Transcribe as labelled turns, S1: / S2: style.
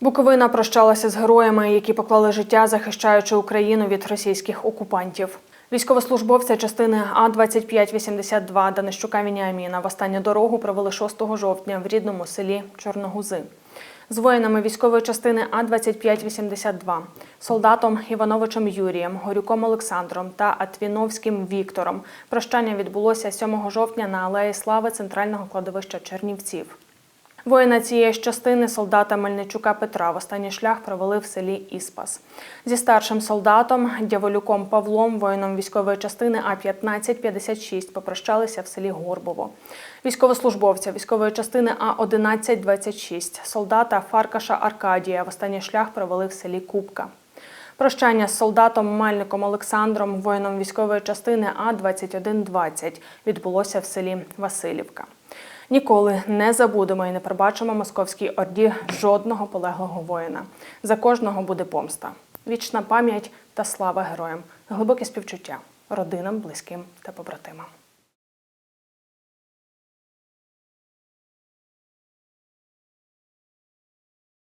S1: Буковина прощалася з героями, які поклали життя, захищаючи Україну від російських окупантів. Військовослужбовця частини А 2582 Данищука Вініаміна в останню дорогу провели 6 жовтня в рідному селі Чорногузи. З воїнами військової частини А 2582 солдатом Івановичем Юрієм, Горюком Олександром та Атвіновським Віктором. Прощання відбулося 7 жовтня на алеї Слави центрального кладовища Чернівців. Воїна цієї частини солдата Мельничука Петра в останній шлях провели в селі Іспас. Зі старшим солдатом Дяволюком Павлом, воїном військової частини А 1556 попрощалися в селі Горбово. Військовослужбовця військової частини А 1126 солдата Фаркаша Аркадія в останній шлях провели в селі Кубка. Прощання з солдатом Мельником Олександром, воїном військової частини А 2120 відбулося в селі Васильівка. Ніколи не забудемо і не пробачимо московській орді жодного полеглого воїна. За кожного буде помста. Вічна пам'ять та слава героям, глибоке співчуття родинам, близьким та побратимам.